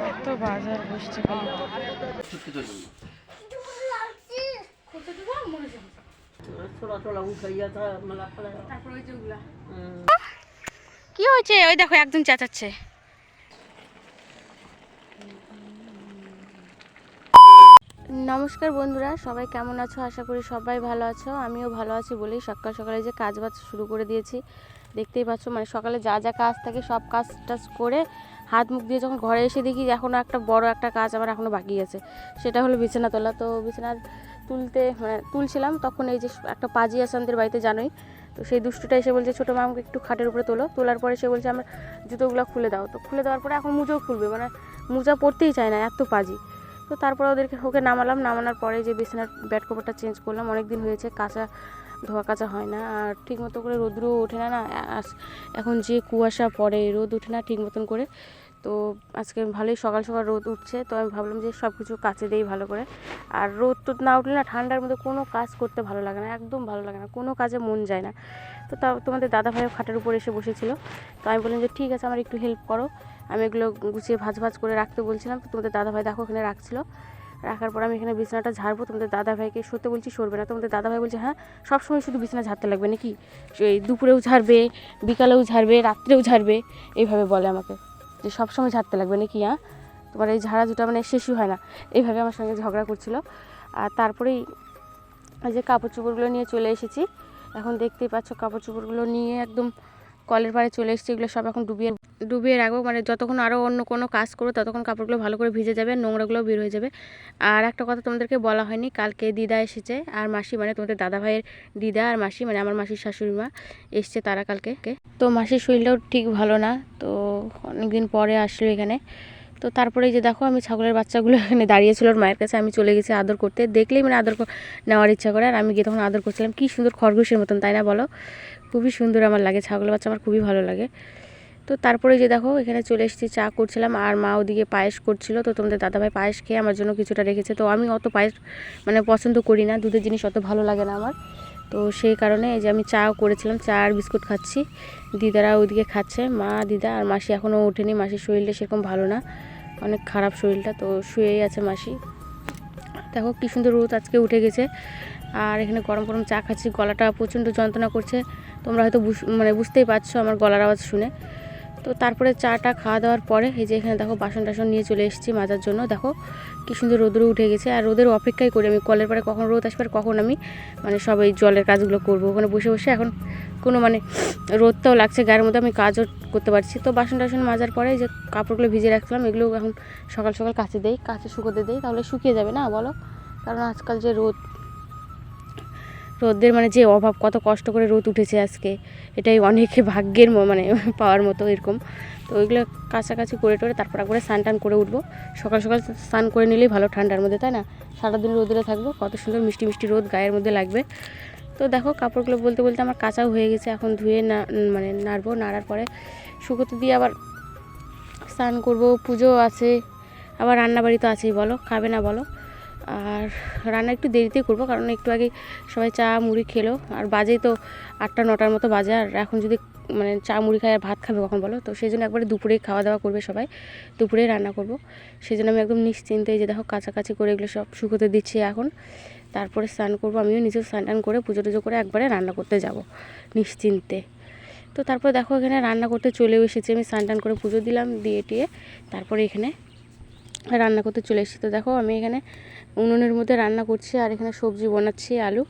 কত বাজার বসছে কি হয়েছে? ওই দেখো একদম চেঁচাচ্ছে। নমস্কার বন্ধুরা সবাই কেমন আছো? আশা করি সবাই ভালো আছো। আমিও ভালো আছি বলেই সকাল সকালে যে কাজ বাজ শুরু করে দিয়েছি। দেখতেই পাচ্ছ মানে সকালে যা যা কাজ থাকে সব কাজ টাজ করে হাত মুখ দিয়ে যখন ঘরে এসে দেখি এখনও একটা বড় একটা কাজ আমার এখনও বাকি আছে, সেটা হলো বিছানা তোলা তো বিছানা তুলতে মানে তুলছিলাম, তখন এই যে একটা পাজি আছে আমাদের বাড়িতে, জানোই। তো সেই দুষ্টুটা এসে বলছে, ছোটো মা আমাকে একটু খাটের উপরে তোলো। তোলার পরে সে বলছে, আমার জুতোগুলো খুলে দাও। তো খুলে দেওয়ার পরে এখন মুজোও খুলবে মানে মোজা পরতেই চায় না, এত পাজি। তো তারপরে ওদেরকে, ওকে নামালাম, নামানোর পরে যে বিছানার ব্যাড কভারটা চেঞ্জ করলাম অনেক দিন হয়েছে, কাঁচা ধোয়া কাচা হয় না। আর ঠিক মতো করে রোদ্রও ওঠে না না। এখন যে কুয়াশা পড়ে, রোদ ওঠে না ঠিক মতন করে। তো আজকে ভালোই সকাল সকাল রোদ উঠছে, তো আমি ভাবলাম যে সব কিছু কাচে দেই ভালো করে। আর রোদ তো না উঠলে না ঠান্ডার মধ্যে কোনো কাজ করতে ভালো লাগে না, একদম ভালো লাগে না। কোনো কাজে মন যায় না। তো তা তোমাদের দাদা ভাইও খাটের উপর এসে বসেছিল। তো আমি বললাম যে, ঠিক আছে, আমার একটু হেল্প করো। আমি এগুলো গুছিয়ে ভাজ ভাজ করে রাখতে বলছিলাম। তো তোমাদের দাদা ভাই দেখো ওখানে রাখছিল। রাখার পর আমি এখানে বিছানাটা ঝাড়বো। তোমাদের দাদা ভাইকে সত্যি বলছি, সরবে না। তোমাদের দাদা ভাই বলছে হ্যাঁ সবসময় শুধু বিছানা ঝাড়তে লাগবে নাকি? সেই দুপুরেও ঝাড়বে, বিকালেও ঝাড়বে, রাত্রেও ঝাড়বে। এইভাবে বলে আমাকে যে, সবসময় ঝাড়তে লাগবে নাকি হ্যাঁ? তোমার এই ঝাড়া দুটা মানে শেষই হয় না। এইভাবে আমার সঙ্গে ঝগড়া করছিল। আর তারপরেই যে কাপড় চোপড়গুলো নিয়ে চলে এসেছি। এখন দেখতেই পাচ্ছ কাপড় চোপড়গুলো নিয়ে একদম কলের পাড়ে চলে এসেছি, এগুলো সব এখন ডুবিয়ে ডুবিয়ে রাখব। মানে যতক্ষণ আরও অন্য কোনো কাজ করব, ততক্ষণ কাপড়গুলো ভালো করে ভিজে যাবে নোংরাগুলো বের হয়ে যাবে। আর একটা কথা তোমাদেরকে বলা হয়নি, কালকে দিদা এসেছে আর মাসি মানে তোমাদের দাদা ভাইয়ের দিদা আর মাসি মানে আমার মাসির শাশুড়ি মা এসছে তারা কালকে। তো মাসির শরীরটাও ঠিক ভালো না, তো অনেকদিন পরে আসলো এখানে। তো তারপরে যে দেখো, আমি ছাগলের বাচ্চাগুলো এখানে দাঁড়িয়েছিল ওর মায়ের কাছে আমি চলে গেছি আদর করতে। দেখলেই মানে আদর নেওয়ার ইচ্ছা করে। আর আমি গিয়ে তখন আদর করছিলাম, কী সুন্দর খরগোশের মতন, তাই না বলো? খুবই সুন্দর আমার লাগে, ছাগলের বাচ্চা আমার খুবই ভালো লাগে। তো তারপরে যে দেখো, এখানে চলে এসেছি, চা করছিলাম আর মা ওদিকে পায়েস করছিল। তো তোমাদের দাদাভাই পায়েস খেয়ে আমার জন্য কিছুটা রেখেছে। তো আমি অত পায়েস মানে পছন্দ করি না, দুধের জিনিস অত ভালো লাগে না আমার। তো সেই কারণে এই যে আমি চাও করেছিলাম, চা আর বিস্কুট খাচ্ছি। দিদারা ওইদিকে খাচ্ছে, মা, দিদা আর মাসি এখনও ওঠেনি। মাসির শরীরটা সেরকম ভালো না, অনেক খারাপ শরীরটা। তো শুয়েই আছে মাসি। দেখো কী সুন্দর রোদ আজকে উঠে গেছে। আর এখানে গরম গরম চা খাচ্ছি, গলাটা প্রচণ্ড যন্ত্রণা করছে। তোমরা হয়তো মানে বুঝতেই পারছ আমার গলার আওয়াজ শুনে। তো তারপরে চাটা খাওয়া দাওয়ার পরে এই যে এখানে দেখো বাসন টাসন নিয়ে চলে এসেছি মাজার জন্য। দেখো কী সুন্দর রোদ্র উঠে গেছে। আর রোদের অপেক্ষাই করি আমি, কলের পরে কখন রোদ আসবে কখন আমি মানে সব এই জলের কাজগুলো করব। ওখানে বসে বসে এখন কোনো মানে রোদটাও লাগছে, গায়ের মধ্যে আমি কাজও করতে পারছি। তো বাসন টাসন মাজার পরে যে কাপড়গুলো ভিজে রাখছিলাম এগুলো এখন সকাল সকাল কাছে দেই কাছে শুকোতে দেই, তাহলে শুকিয়ে যাবে না বলো? কারণ আজকাল যে রোদ রোদের মানে যে অভাব, কত কষ্ট করে রোদ উঠেছে আজকে, এটাই অনেকে ভাগ্যের মানে পাওয়ার মতো এরকম। তো ওইগুলো কাছাকাছি করে টোরে তারপর একবারে স্নান টান করে উঠবো। সকাল সকাল স্নান করে নিলেই ভালো ঠান্ডার মধ্যে, তাই না? সারাদিন রোদে থাকব, কত সুন্দর মিষ্টি মিষ্টি রোদ গায়ের মধ্যে লাগবে। তো দেখো, কাপড়গুলো বলতে বলতে আমার কাঁচাও হয়ে গেছে, এখন ধুয়ে না মানে নাড়বো, নাড়ার পরে শুকোতে দিয়ে আবার স্নান করব। পুজো আছে, আবার রান্নাবাড়ি তো আছেই, বলো, খাবে না বলো? আর রান্না একটু দেরিতেই করব, কারণ একটু আগে সবাই চা, মুড়ি খেলো। আর বাজেই তো আটটা, নটার মতো বাজে, আর এখন যদি মানে চা, মুড়ি খায় আর ভাত খাবে কখন বলো? তো সেই জন্য একবারে দুপুরেই খাওয়া দাওয়া করবে সবাই, দুপুরেই রান্না করব। সেই জন্য আমি একদম নিশ্চিন্তে যে দেখো কাছাকাছি করে এগুলো সব শুকোতে দিচ্ছি এখন। তারপরে স্নান করব, আমিও নিজেও স্নান টান করে পুজো টুজো করে একবারে রান্না করতে যাব, নিশ্চিন্তে। তো তারপর দেখো এখানে রান্না করতে চলেও এসেছি, আমি স্নান টান করে পুজো দিলাম দিয়ে টিয়ে তারপরে এখানে রান্না করতে চলে এসেছি। তো দেখো, আমি এখানে উনুনের মধ্যে রান্না করছি আর এখানে সবজি বানাচ্ছি, আলু।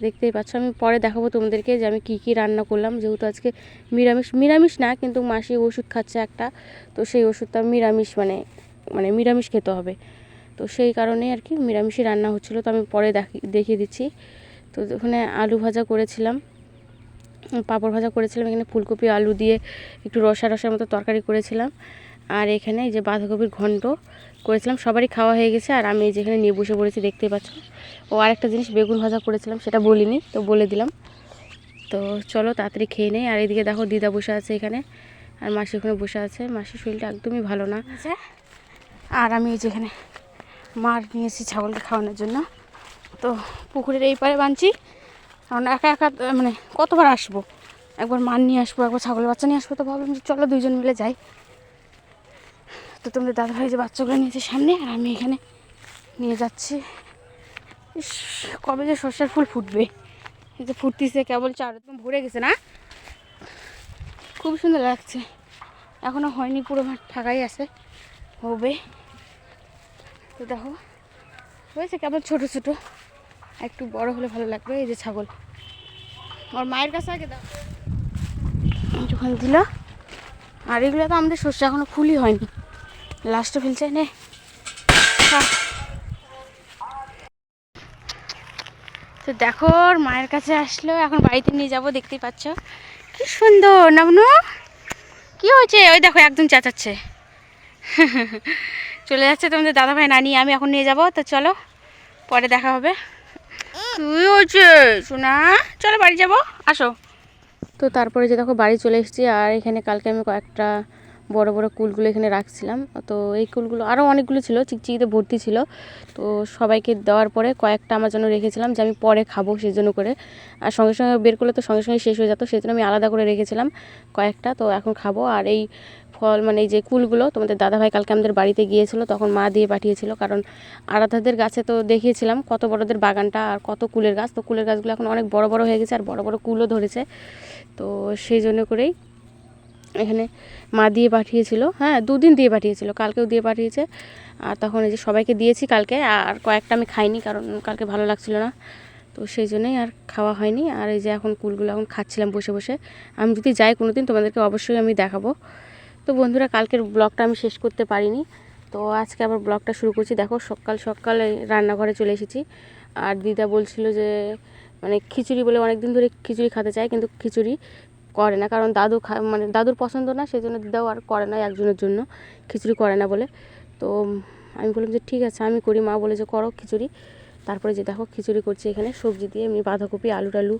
দেখতেই পাচ্ছ, আমি পরে দেখাবো তোমাদেরকে যে আমি কী কী রান্না করলাম। যেহেতু আজকে নিরামিষ নিরামিষ না, কিন্তু মাসি ওষুধ খাচ্ছে একটা। তো সেই ওষুধটা নিরামিষ মানে মানে নিরামিষ খেতে হবে। তো সেই কারণে আর কি নিরামিষই রান্না হচ্ছিল। তো আমি পরে দেখি- দেখিয়ে দিচ্ছি। তো ওখানে আলু ভাজা করেছিলাম, পাঁপড় ভাজা করেছিলাম। এখানে ফুলকপি, আলু দিয়ে একটু রসা রসার মতো তরকারি করেছিলাম। আর এখানে যে বাঁধাকপির ঘন্ট করেছিলাম, সবারই খাওয়া হয়ে গেছে। আর আমি যেখানে নিয়ে বসে পড়েছি, দেখতে পাচ্ছ। ও আরেকটা জিনিস, বেগুন ভাজা করেছিলাম, সেটা বলিনি, তো বলে দিলাম। তো চলো তাড়াতাড়ি খেয়ে নেই। আর এদিকে দেখো দিদা বসে আছে এখানে, আর মাসি ওখানে বসে আছে। মাসির শরীরটা একদমই ভালো না। আর আমি যেখানে মার নিয়েছি ছাগলকে খাওয়ানোর জন্য। তো পুকুরের এই পারে বানছি। কারণ একা একা মানে কতবার আসব? একবার মার নিয়ে আসব, একবার ছাগলের বাচ্চা নিয়ে আসব, তো ভাবলাম যে চলো দুইজন মিলে যাই। তো তোমাদের দাদাভাই যে বাচ্চাগুলো নিয়েছে সামনে, আর আমি এখানে নিয়ে যাচ্ছি। ইস, কবে যে সর্ষের ফুল ফুটবে। এই যে ফুটতিছে, কেবল চার, একদম ভরে গেছে না? খুব সুন্দর লাগছে। এখনও হয়নি, পুরো মাঠ ফাঁকাই আছে। হবে। তো দেখো, হয়েছে কেবল ছোট ছোট। একটু বড় হলে ভালো লাগবে, এই যে ছাগল। ওর মায়ের কাছে আগে দাও। যখন দিল, আর এগুলো তো আমাদের শস্য এখনও ফুলই হয়নি। লাস্টে ফেলছে নে। তো দেখো মায়ের কাছে আসলো, এখন বাড়িতে নিয়ে যাব, দেখতেই পাচ্ছ। কি সুন্দর, নামনু। কি হয়েছে? ওই দেখো, একদম চেঁচাচ্ছে। চলে যাচ্ছে তোমাদের দাদাভাই, নানি, আমি এখন নিয়ে যাব। তো চলো, পরে দেখা হবে। তুই হচ্ছে শোনা চলো বাড়ি যাব। আসো। তো তারপরে যে দেখো, বাড়ি চলে এসেছি, আর এখানে কালকে আমি কয়েকটা বড় বড় কুলগুলো এখানে রাখছিলাম। তো এই কুলগুলো আরও অনেকগুলো ছিল, চিকচিকিতে ভর্তি ছিল। তো সবাইকে দেওয়ার পরে কয়েকটা আমার জন্য রেখেছিলাম যে আমি পরে খাব সেই জন্য করে। আর সঙ্গে সঙ্গে বের করলে তো সঙ্গে সঙ্গে শেষ হয়ে যেত সেই জন্য আমি আলাদা করে রেখেছিলাম কয়েকটা। তো এখন খাব। আর এই ফল মানে এই যে কুলগুলো, তোমাদের দাদাভাই কালকে আমাদের বাড়িতে গিয়েছিল, তখন মা দিয়ে পাঠিয়েছিল। কারণ আরাধাদের গাছে তো দেখিয়েছিলাম কত বড়দের বাগানটা আর কত কুলের গাছ। তো কুলের গাছগুলো এখন অনেক বড় বড় হয়ে গেছে আর বড় বড় কুলও ধরেছে। তো সেই জন্য করেই এখানে মা দিয়ে পাঠিয়েছিল হ্যাঁ দুদিন দিয়ে পাঠিয়েছিল, কালকেও দিয়ে পাঠিয়েছে। আর তখন এই যে সবাইকে দিয়েছি কালকে, আর কয়েকটা আমি খাইনি কারণ কালকে ভালো লাগছিল না। তো সেই জন্যই আর খাওয়া হয়নি। আর এই যে এখন কুলগুলো এখন খাচ্ছিলাম বসে বসে। আমি যদি যাই কোনো দিন তোমাদেরকে অবশ্যই আমি দেখাবো। তো বন্ধুরা, কালকের ব্লগটা আমি শেষ করতে পারিনি। তো আজকে আবার ব্লগটা শুরু করছি। দেখো, সকাল সকালে রান্নাঘরে চলে এসেছি। আর দিদা বলছিল যে মানে খিচুড়ি বলে অনেক দিন ধরে খিচুড়ি খেতে চায়, কিন্তু খিচুড়ি করে না, কারণ দাদু খা মানে দাদুর পছন্দ না সেই জন্য দিদাও আর করে না একজনের জন্য, খিচুড়ি করে না বলে। তো আমি বললাম যে ঠিক আছে, আমি করি, মা বলে যে করো খিচুড়ি। তারপরে যে দেখো খিচুড়ি করছি এখানে, সবজি দিয়ে এমনি বাঁধাকপি, আলু টালু,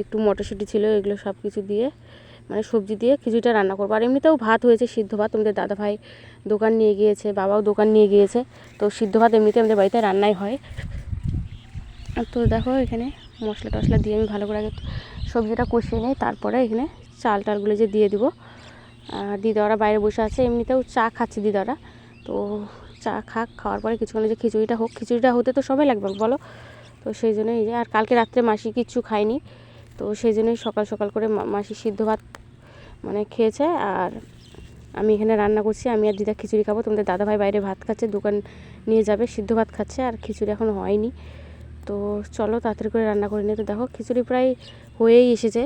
একটু মটরশুঁটি ছিল, এগুলো সব কিছু দিয়ে মানে সবজি দিয়ে খিচুড়িটা রান্না করব। আর এমনিতেও ভাত হয়েছে, সিদ্ধ ভাত তোমাদের দাদা ভাই দোকান নিয়ে গিয়েছে, বাবাও দোকান নিয়ে গিয়েছে, তো সিদ্ধ ভাত এমনিতে আমাদের বাড়িতে রান্নাই হয়। তো দেখো এখানে মশলা টশলা দিয়ে আমি ভালো করে আগে সবজিটা কষিয়ে নিই, তারপরে এখানে চাল টালগুলো যে দিয়ে দিব। আর দিদারা বাইরে বসে আছে, এমনিতেও চা খাচ্ছে দিদারা। তো চা খাক, খাওয়ার পরে কিছুক্ষণ যে খিচুড়িটা হোক, খিচুড়িটা হতে তো সময় লাগবে, বলো? তো সেই জন্যই যে, আর কালকে রাত্রে মাসি কিচ্ছু খায়নি। তো সেই জন্যই সকাল সকাল করে মাসি সিদ্ধ ভাত মানে খেয়েছে। আর আমি এখানে রান্না করছি, আমি আর দিদা খিচুড়ি খাব। তোমাদের দাদাভাই বাইরে ভাত খাচ্ছে, দোকান নিয়ে যাবে, সিদ্ধ ভাত খাচ্ছে, আর খিচুড়ি এখন হয়নি। তো চলো তাড়াতাড়ি করে রান্না করে নিয়ে তো দেখো, খিচুড়ি প্রায় হয়েই এসেছে।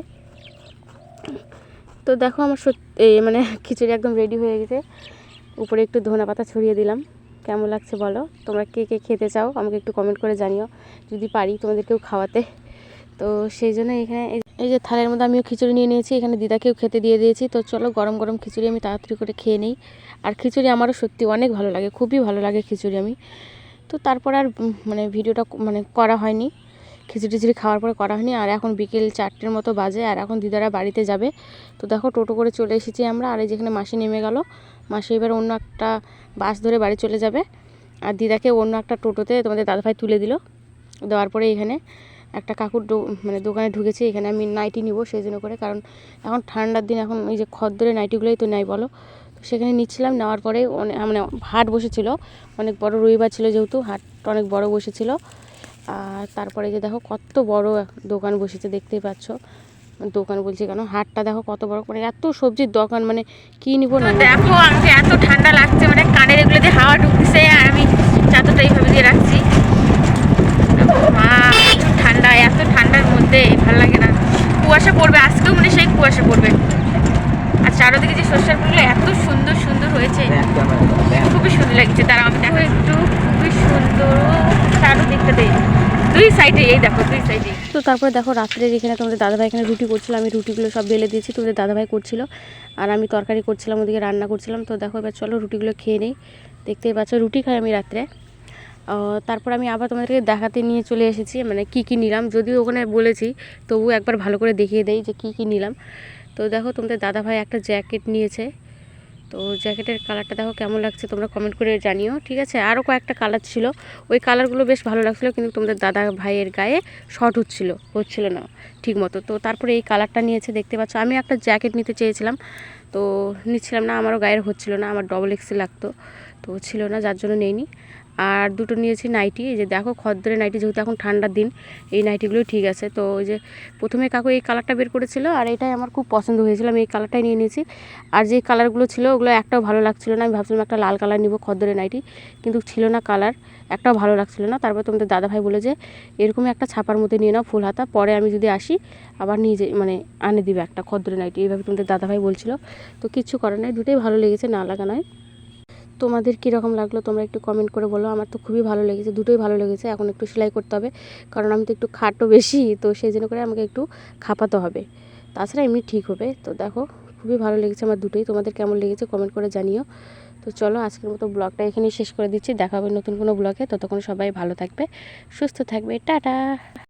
তো দেখো আমার সত্যি মানে খিচুড়ি একদম রেডি হয়ে গেছে। উপরে একটু ধনে পাতা ছড়িয়ে দিলাম। কেমন লাগছে বলো? তোমরা কে কে খেতে চাও আমাকে একটু কমেন্ট করে জানিও। যদি পারি তোমাদেরকেও খাওয়াতে। তো সেই জন্য এখানে এই যে থালের মধ্যে আমিও খিচুড়ি নিয়ে নিয়েছি। এখানে দিদাকেও খেতে দিয়ে দিয়েছি। তো চলো গরম গরম খিচুড়ি আমি তাড়াতাড়ি করে খেয়ে নিই। আর খিচুড়ি আমারও সত্যি অনেক ভালো লাগে। খুবই ভালো লাগে খিচুড়ি আমি। তো তারপর আর মানে ভিডিওটা মানে করা হয়নি। খিচুড়ি টিচুড়ি খাওয়ার পরে করা হয়নি। আর এখন বিকেল চারটের মতো বাজে আর এখন দিদারা বাড়িতে যাবে। তো দেখো টোটো করে চলে এসেছি আমরা। আর এই যেখানে মাসি নেমে গেল, মাসি এবার অন্য একটা বাস ধরে বাড়ি চলে যাবে। আর দিদাকে অন্য একটা টোটোতে তোমাদের দাদাভাই তুলে দিল। দেওয়ার পরে এখানে একটা কাকুর মানে দোকানে ঢুকেছি। এখানে আমি নাইটি নিব সেই জন্য করে। কারণ এখন ঠান্ডার দিন, এখন এই যে খদ্দরে নাইটিগুলোই তো নেয় বলো। সেখানে নিচ্ছিলাম নেওয়ার পরে অনেক মানে হাট বসেছিল অনেক বড় রবিবার ছিল যেহেতু হাটটা অনেক বড় বসেছিল। আর তারপরে যে দেখো কত বড় দোকান বসেছে দেখতেই পাচ্ছ। দোকান বলছি কেন হাটটা দেখো কত বড় মানে এত সবজির দোকান মানে কি নিব না দেখো আমাকে এত ঠান্ডা লাগছে মানে কানের এগুলো দিয়ে হাওয়া ঢুকছে আর আমি চাদরটা এইভাবে দিয়ে রাখছি। মা ঠান্ডা এত ঠান্ডার মধ্যে ভালো লাগে না। কুয়াশা পড়বে আজকেও মানে সেই কুয়াশা পড়বে। চারোদিকে যে সর্ষের ফুলগুলো এত সুন্দর সুন্দর হয়েছে। খুবই সুন্দর লাগছে। তারা আমি দেখো একটু। খুবই সুন্দর। চারোদিকটা দেই। সাইডে, এই দেখো, দুই সাইডে। তো তারপরে দেখো রাত্রে এখানে তোমাদের দাদাভাই এখানে রুটি করছিল। আমি রুটিগুলো সব বেলে দিয়েছি, তোমাদের দাদাভাই করছিল। আর আমি তরকারি করছিলাম, ওদিকে রান্না করছিলাম। তো দেখো, এবার চলো রুটিগুলো খেয়ে নেই। দেখতেই পাচ্ছ, রুটি খাই আমি রাত্রে। তারপর আমি আবার তোমাদেরকে দেখাতে নিয়ে চলে এসেছি। মানে কি কি নিলাম, যদিও ওখানে বলেছি তবু একবার ভালো করে দেখিয়ে দেই যে কি কি নিলাম। তো দেখো তোমাদের দাদাভাই একটা জ্যাকেট নিয়েছে। তো জ্যাকেটের কালারটা দেখো কেমন লাগছে তোমরা কমেন্ট করে জানিও, ঠিক আছে? আরও কয়েকটা কালার ছিল। ওই কালারগুলো বেশ ভালো লাগছিল, কিন্তু তোমাদের দাদা ভাইয়ের গায়ে শর্ট হচ্ছিল হচ্ছিল না ঠিক মতো তো তারপরে এই কালারটা নিয়েছে, দেখতে পাচ্ছ? আমি একটা জ্যাকেট নিতে চেয়েছিলাম, তো নিচ্ছিলাম না, আমারও গায়ের হচ্ছিল না, আমার ডবল এক্সে লাগতো, তো ছিল না, যার জন্য নেইনি। আর দুটো নিয়েছি নাইটি, এই যে দেখো খদ্দরে নাইটি, যেহেতু এখন ঠান্ডার দিন, এই নাইটিগুলোই ঠিক আছে। তো ওই যে প্রথমে কাকু এই কালারটা বের করেছিল, আর এটাই আমার খুব পছন্দ হয়েছিল, আমি এই কালারটাই নিয়ে নিয়েছি। আর যে কালারগুলো ছিল, ওগুলো একটাও ভালো লাগছিল না, আমি ভাবছিলাম একটা লাল কালার নিব খদ্দরে নাইটি, কিন্তু ছিল না কালার, একটাও ভালো লাগছিল না। তারপর তোমাদের দাদাভাই বলে যে এরকমই একটা ছাপার মধ্যে নিয়ে নাও ফুল হাতা, পরে আমি যদি আসি, আবার নিজে মানে আনে দিবে একটা খদ্দরে নাইটি। এইভাবে তোমাদের দাদাভাই বলছিল। তো কিচ্ছু করার নাই, দুটোই ভালো লেগেছে, না লাগা নয়। তোমাদের কীরকম লাগল তোমরা একটু কমেন্ট করে বলো। আমার তো খুবই ভালো লেগেছে, দুটোই ভালো লেগেছে। এখন একটু সেলাই করতে হবে, কারণ আমি তো একটু খাটো বেশি, তো সেই জন্য করে আমাকে একটু খাপাতে হবে। তাছাড়া এমনি ঠিক হবে। তো দেখো, খুবই ভালো লেগেছে আমার দুটোই। তোমাদের কেমন লেগেছে কমেন্ট করে জানিও। তো চলো, আজকের মতো ব্লগটা এখানেই শেষ করে দিচ্ছি। দেখা হবে নতুন কোনো ব্লগে। ততক্ষণ সবাই ভালো থাকবে, সুস্থ থাকবে। টাটা!